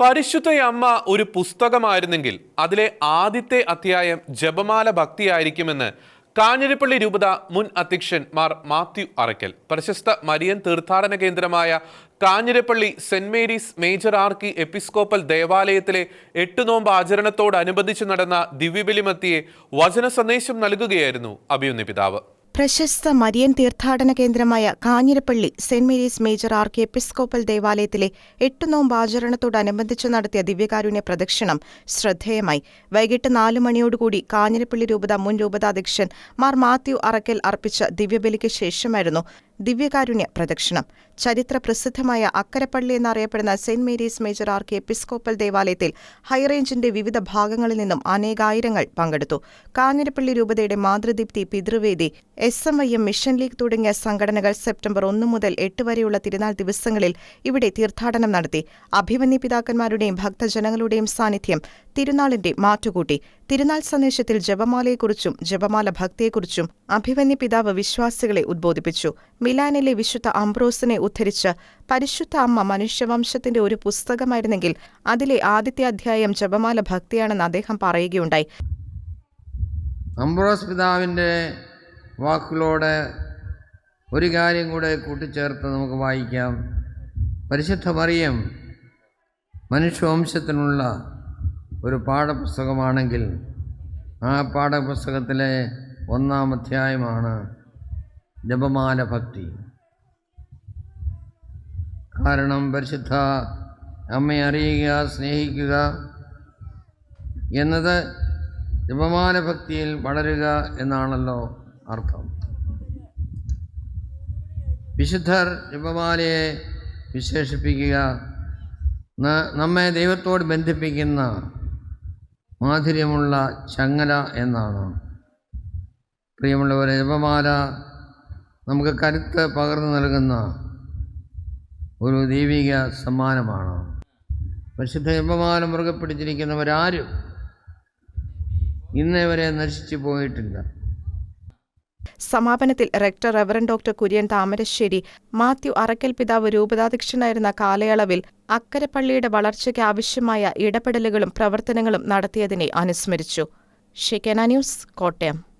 പരിശുദ്ധയമ്മ ഒരു പുസ്തകമായിരുന്നെങ്കിൽ അതിലെ ആദ്യത്തെ അധ്യായം ജപമാല ഭക്തിയായിരിക്കുമെന്ന് കാഞ്ഞിരപ്പള്ളി രൂപത മുൻ അധ്യക്ഷൻ മാർ മാത്യു അറയ്ക്കൽ. പ്രശസ്ത മരിയൻ തീർത്ഥാടന കേന്ദ്രമായ Kanjirappally saint Mary's major archiepiscopal ദേവാലയത്തിലെ എട്ട് നോമ്പ് ആചരണത്തോടനുബന്ധിച്ച് നടന്ന ദിവ്യബലിമത്തിയെ വചന സന്ദേശം നൽകുകയായിരുന്നു അഭിയുന്ന പിതാവ് പ്രശസ്ത മരിയൻ തീർത്ഥാടന കേന്ദ്രമായ Kanjirappally saint Mary's major archiepiscopal ദേവാലയത്തിലെ എട്ട് നോമ്പ് ആചരണത്തോടനുബന്ധിച്ച് നടത്തിയ ദിവ്യകാരുണ്യ പ്രദക്ഷിണം ശ്രദ്ധേയമായി. വൈകിട്ട് നാല് മണിയോടുകൂടി കാഞ്ഞിരപ്പള്ളി രൂപത മുൻ രൂപതാധ്യക്ഷൻ മാർ മാത്യു അറക്കൽ അർപ്പിച്ച ദിവ്യബലിക്ക് ശേഷമായിരുന്നു ദിവ്യകാരുണ്യ പ്രദക്ഷിണം. ചരിത്ര പ്രസിദ്ധമായ അക്കരപ്പള്ളി എന്നറിയപ്പെടുന്ന saint Mary's major archiepiscopal ദേവാലയത്തിൽ ഹൈറേഞ്ചിന്റെ വിവിധ ഭാഗങ്ങളിൽ നിന്നും അനേകായിരങ്ങൾ പങ്കെടുത്തു. കാഞ്ഞിരപ്പള്ളി രൂപതയുടെ Mathrudeepthi Pithruvedi S M I M mission league തുടങ്ങിയ സംഘടനകൾ സെപ്റ്റംബർ ഒന്ന് മുതൽ എട്ട് വരെയുള്ള തിരുനാൾ ദിവസങ്ങളിൽ ഇവിടെ തീർത്ഥാടനം നടത്തി. അഭിമന്യ പിതാക്കന്മാരുടെയും ഭക്തജനങ്ങളുടെയും സാന്നിധ്യം തിരുനാളിന്റെ മാറ്റുകൂട്ടി. തിരുനാൾ സന്ദേശത്തിൽ ജപമാലയെക്കുറിച്ചും ജപമാല ഭക്തിയെക്കുറിച്ചും അഭിമന്യ പിതാവ് വിശ്വാസികളെ ഉദ്ബോധിപ്പിച്ചു. മിലാനിലെ വിശുദ്ധ അംബ്രോസിനെ ഉദ്ധരിച്ച് പരിശുദ്ധ അമ്മ മനുഷ്യവംശത്തിന്റെ ഒരു പുസ്തകമായിരുന്നെങ്കിൽ അതിലെ ആദ്യത്തെ അധ്യായം ജപമാല ഭക്തിയാണെന്ന് അദ്ദേഹം പറയുകയുണ്ടായി. അംബ്രോസ് പിതാവിന്റെ വാക്കുകളോട് ഒരു കാര്യം കൂടെ കൂട്ടിച്ചേർത്ത് നമുക്ക് വായിക്കാം. പരിശുദ്ധ മറിയം മനുഷ്യവംശത്തിനുള്ള ഒരു പാഠപുസ്തകമാണെങ്കിൽ ആ പാഠപുസ്തകത്തിലെ ഒന്നാം അധ്യായമാണ് ജപമാല ഭക്തി. കാരണം പരിശുദ്ധ അമ്മയെ അറിയുക സ്നേഹിക്കുക എന്നത് ജപമാല ഭക്തിയിൽ വളരുക എന്നാണല്ലോ അർത്ഥം. വിശുദ്ധർ ജപമാലയെ വിശേഷിപ്പിക്കുക നമ്മെ ദൈവത്തോട് ബന്ധിപ്പിക്കുന്ന മാധുര്യമുള്ള ചങ്ങല എന്നാണ്. പ്രിയമുള്ളവരെ ജപമാല നമുക്ക് കരുത്ത് പകർന്നു നൽകുന്ന ഒരു ദൈവിക സമ്മാനമാണ്. പരിശുദ്ധ എമ്പമാനം മുറുകെ പിടിച്ചിരിക്കുന്നവരാരും ഇന്നേ വരെ നശിച്ചു പോയിട്ടില്ല. സമാപനത്തിൽ rector reverend doctor Kurian Thamarassery Mathew Arackal പിതാവ് രൂപതാധ്യക്ഷനായിരുന്ന കാലയളവിൽ അക്കരപ്പള്ളിയുടെ വളർച്ചയ്ക്ക് ആവശ്യമായ ഇടപെടലുകളും പ്രവർത്തനങ്ങളും നടത്തിയതിനെ അനുസ്മരിച്ചു. Shekinah news Kottayam.